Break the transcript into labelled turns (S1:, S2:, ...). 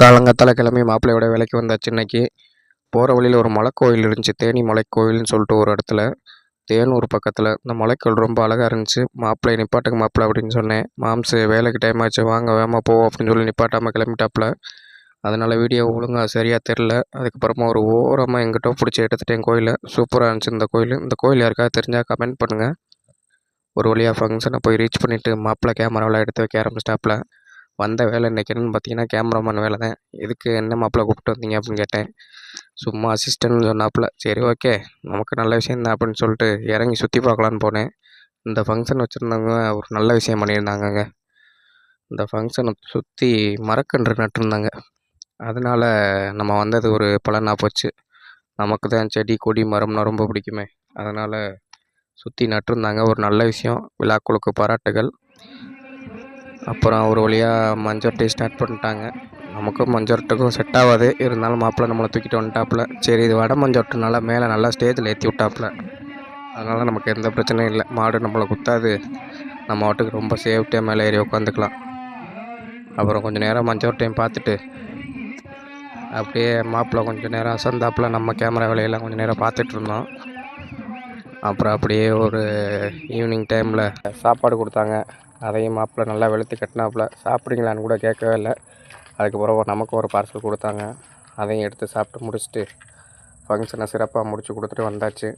S1: காலங்காத்தால கிளம்பி மாப்பிள்ளையோட வேலைக்கு வந்தாச்சு இன்னைக்கு. போகிற வழியில் ஒரு மலைக்கோயில் இருந்துச்சு. தேனி மலைக்கோயில்னு சொல்லிட்டு ஒரு இடத்துல. தேனூர் பக்கத்தில். இந்த மலைக்கோயில் ரொம்ப அழகாக இருந்துச்சு. மாப்பிள்ளை நிப்பாட்டுக்கு மாப்பிள்ளை அப்படின்னு சொன்னேன். மாம்சு வேலைக்கு டைம் ஆச்சு. வாங்க வேமா போ அப்படின்னு சொல்லி நிப்பாட்டாமல் கிளம்பிட்டாப்புல. அதனால் வீடியோ ஒழுங்காக சரியாக தெரில அதுக்கப்புறமா ஒரு ஓரமாக எங்கிட்ட பிடிச்சி எடுத்துட்டேன் கோயிலை. சூப்பராக இருந்துச்சு இந்த கோயில். இந்த கோயில் யாருக்காவது தெரிஞ்சால் கமெண்ட் பண்ணுங்கள் ஒரு வழியாக ஃபங்க்ஷனை போய் ரீச் பண்ணிவிட்டு மாப்பிள்ளை கேமராவெலாம் எடுத்து வைக்க ஆரம்பிச்சிட்டாப்புல. வந்த வேலை இன்றைக்கி என்னென்னு பார்த்தீங்கன்னா கேமராமேன் வேலை தான். எதுக்கு என்ன மாப்பிள்ள கூப்பிட்டு வந்தீங்க அப்படின்னு கேட்டேன். சும்மா அசிஸ்டன்ட்னு சொன்னாப்புல. சரி ஓகே நமக்கு நல்ல விஷயம் தான் அப்படின்னு சொல்லிட்டு இறங்கி சுற்றி பார்க்கலான்னு போனேன். இந்த ஃபங்க்ஷன் வச்சுருந்தவங்க ஒரு நல்ல விஷயம் பண்ணியிருந்தாங்கங்க. இந்த ஃபங்க்ஷனை சுற்றி மரக்கன்று நட்டிருந்தாங்க. அதனால் நம்ம வந்தது ஒரு பலனாக போச்சு. நமக்கு தான் செடி கொடி மரம்னா ரொம்ப பிடிக்குமே. அதனால் சுற்றி நட்டிருந்தாங்க. ஒரு நல்ல விஷயம். விழாக்களுக்கு பாராட்டுகள். அப்புறம் ஒரு வழியாக மஞ்சட்டை ஸ்டார்ட் பண்ணிட்டாங்க. நமக்கும் மஞ்சட்டுக்கும் செட் ஆகாது. இருந்தாலும் மாப்பிள்ளை நம்மளை தூக்கிட்டு வந்துட்டாப்புல. சரி இது வட மஞ்சட்டுனால மேலே நல்லா ஸ்டேஜில் ஏற்றி விட்டாப்புல. அதனால் நமக்கு எந்த பிரச்சனையும் இல்லை. மாடு நம்மளை குத்தாது. நம்ம வாட்டுக்கு ரொம்ப சேஃப்டியாக மேலே ஏறி உட்காந்துக்கலாம் அப்புறம் கொஞ்சம் நேரம் மஞ்சட்டையும் பார்த்துட்டு அப்படியே மாப்பிள்ளை கொஞ்சம் நேரம் அசந்தாப்புல நம்ம கேமரா வேலையெல்லாம் கொஞ்சம் நேரம் பார்த்துட்டு இருந்தோம். அப்புறம் அப்படியே ஒரு ஈவினிங் டைமில் சாப்பாடு கொடுத்தாங்க. அதையும் மாப்பிள்ள நல்லா வெளுத்து கட்டினாப்புல. சாப்பிட்றீங்களான்னு கூட கேட்கவே இல்லை. அதுக்கப்புறம் நமக்கு ஒரு பார்சல் கொடுத்தாங்க. அதையும் எடுத்து சாப்பிட்டு முடிச்சுட்டு ஃபங்க்ஷனை சிறப்பாக முடித்து கொடுத்துட்டு வந்தாச்சு.